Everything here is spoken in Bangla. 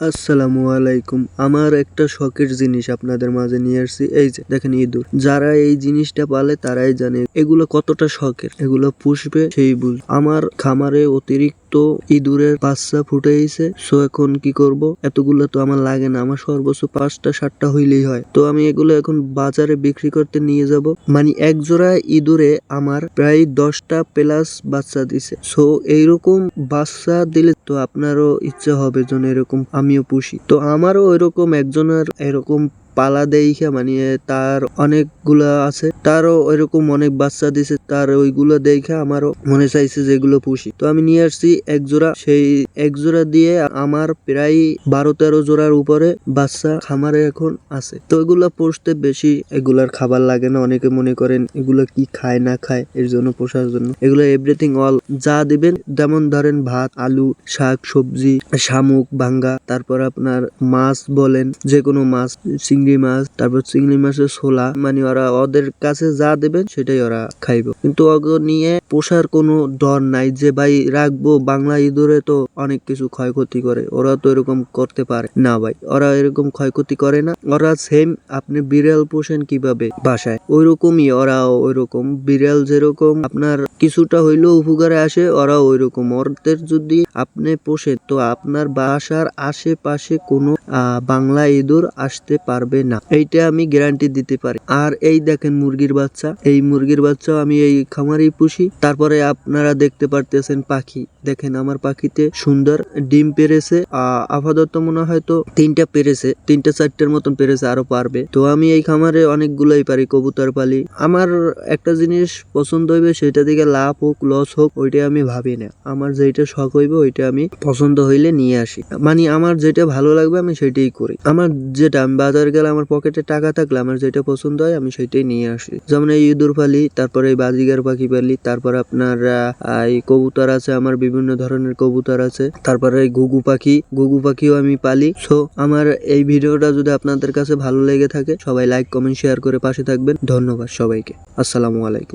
আসসালামু আলাইকুম। আমার একটা শখের জিনিস আপনাদের মাঝে নিয়ে আসছি। এই যে, দেখেন ইঁদুর। যারা এই জিনিসটা পালে তারাই জানে এগুলো কতটা শখের। এগুলো পুষবে সেই বুঝ। আমার খামারে অতিরিক্ত ইঁদুরের বাচ্চা ফুটেছে সো এখন কি করব? এতগুলো তো আমার লাগে না। আমার সর্বোচ্চ পাঁচটা, সাতটা হইলেই হয়। তো আমি এগুলো এখন বাজারে বিক্রি করতে নিয়ে যাব। মানে এক জোড়া ইঁদুরে আমার প্রায় দশটা প্লাস বাচ্চা দিছে। সো এইরকম বাচ্চা দিলে তো আপনারও ইচ্ছা হবে যেন এরকম আমিও পুষি। তো আমারও এরকম একজনের এরকম পালা দেইখা মানে তার অনেকগুলা আছে। তারও ওইরকম অনেক বাচ্চা দিছে, তার ওইগুলো দেখা আমারও মনে চাইছে যেগুলো পুষি। তো আমি নিয়ে আসছি এক জোড়া। সেই এক জোড়া দিয়ে আমার প্রায় বারো তেরো জোড়ার উপরে বাচ্চা খামারে এখন আছে। তো এগুলো পুষতে বেশি এগুলার খাবার লাগে না। অনেকে মনে করেন এগুলো কি খায়, না খায়, এর জন্য পোষার জন্য। এগুলো এভরিথিং অল যা দিবেন, যেমন ধরেন ভাত, আলু, শাক, সবজি, শামুক, ভাঙ্গা, তারপর আপনার মাছ বলেন যে কোনো মাছ, চিংড়ি মাছ, তারপর চিংড়ি মাছের ছোলা। মানে ওরা ওদের কাছে যা দেবেন সেটাই ওরা খাইব। কিন্তু ওগো নিয়ে পোষার কোনো ডর নাই যে, ভাই, রাখব, বাংলা ইঁদুরে তো অনেক কিছু ক্ষয়ক্ষতি করে। ওরা তো এরকম করতে পারে। না, ভাই, ওরা এরকম ক্ষয়ক্ষতি করে না। ওরা সেম আপনি বিড়াল পোষেন কীভাবে বাসায়? ওই রকমই ওরা ওই রকম বিড়াল যেরকম আপনার কিছুটা হইলেও উপকারে আসে ওরা ওই রকম ওদের যদি আপনি পোষেন, তো আপনার বাসার আশেপাশে কোনো বাংলা ইঁদুর আসতে পারবে না। এইটা আমি গ্যারান্টি দিতে পারি। আর এই দেখেন মুরগির বাচ্চা। এই মুরগির বাচ্চা আমি এই খামারেই পুষি। তারপরে আপনারা দেখতে পারতেছেন পাখি। দেখেন আমার পাখিতে সুন্দর ডিম পেরেছে। আপাতত মনে হয় তো তিনটা পেরেছে। তিনটা চারটার মতন পেরেছে, আরও পারবে। তো আমি এই খামারে অনেকগুলোই পারি, কবুতর পালি। আমার একটা জিনিস পছন্দ হইবে, সেটা দিকে লাভ হোক লস হোক, ওইটা আমি ভাবি না। আমার যেটা শখ হইবে, ওইটা আমি পছন্দ হইলে নিয়ে আসি। মানে আমার যেটা ভালো লাগবে, আমি সেটাই করি। আমার যেটা, আমি বাজার গেলে আমার পকেটে টাকা থাকলে আমার যেটা পছন্দ হয় আমি সেটাই নিয়ে আসি। যেমন এই ইঁদুর পালি তারপরে এই বাজিগার পাখি পালি তারপর আপনার এই কবুতর আছে, আমার বিভিন্ন ধরনের কবুতর আছে। তারপরে এই ঘুঘু পাখি, ঘুঘু পাখিও আমি পালি। সো আমার এই ভিডিওটা যদি আপনাদের কাছে ভালো লেগে থাকে, সবাই লাইক কমেন্ট শেয়ার করে পাশে থাকবেন। ধন্যবাদ সবাইকে। আসসালামু আলাইকুম।